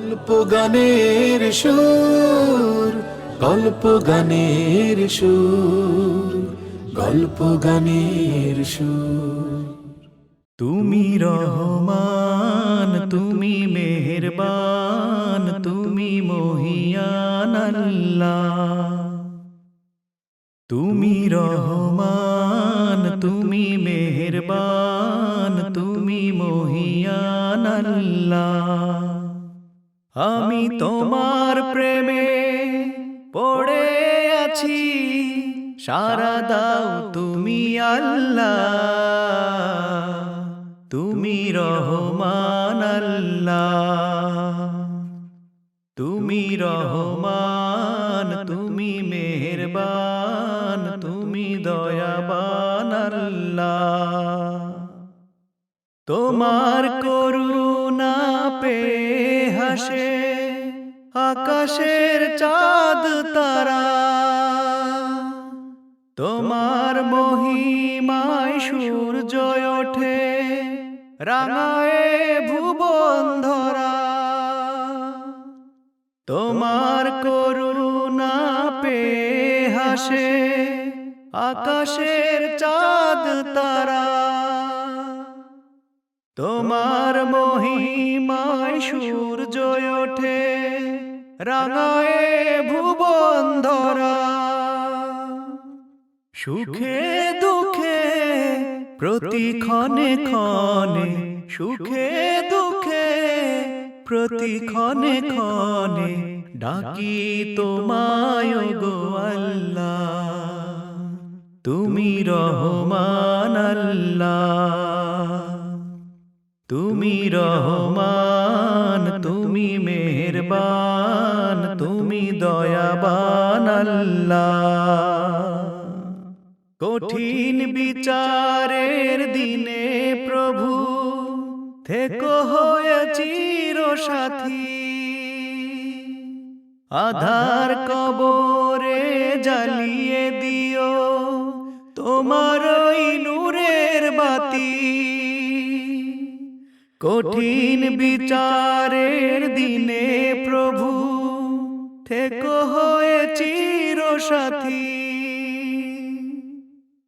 গল্প গানের সুর, গল্প গানের সুর, গল্প গানের সুর। তুমি রহমান, তুমি মেহেরবান, তুমি মহিয়ান আল্লাহ। তুমি রহমান, তুমি মেহেরবান, তুমি মহিয়ান আল্লাহ। আমি তোমার প্রেমে পড়ে আছি। সারা দাও তুমি আল্লাহ। তুমি রহমান আল্লাহ। তুমি রহমান তুমি মেহেরবান তুমি দয়াবান। আল্লাহ। তোমার করুণা পে হাসে আকাশের চাঁদ তারা। তোমার মহিমায় সূর্য ওঠে রাঙায় ভুবন ধরা। তোমার করুণা পে হাসে আকাশের চাঁদ তারা। তোমার মহিমায় সূর্য ওঠে রাঙায় ভুবন ধরা সুখে দুঃখে প্রতি ক্ষণে, সুখে দুঃখে প্রতি ক্ষণে ক্ষণে ডাকি তোমায় গো আল্লাহ। তুমি রহমান আল্লাহ। তুমি রহমান, তুমি মেহেরবান, তুমি দয়াবান আল্লাহ। কঠিন বিচারের দিনে প্রভু থেকো হয়ে চির সাথী আধার কবরে জ্বালিয়ে দিও তোমার নূরের বাতি। কঠিন বিচারের দিনে প্রভু থেকো হয়ে চির সাথী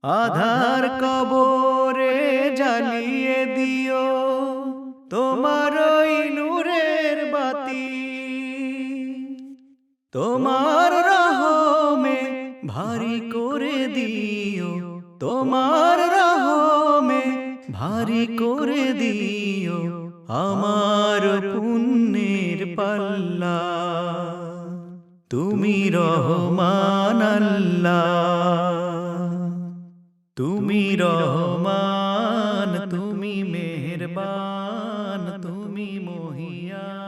আধার কবরে জ্বালিয়ে দিও তোমার ওই নূরের বাতি। তোমার রহমে ভারী করে দিও তোমার রহমে ভারী করে দিও আমার পুণ্যের পাল্লা। তুমি রহমান আল্লাহ। তুমি রহমান তুমি মেহরবান তুমি মহিয়া।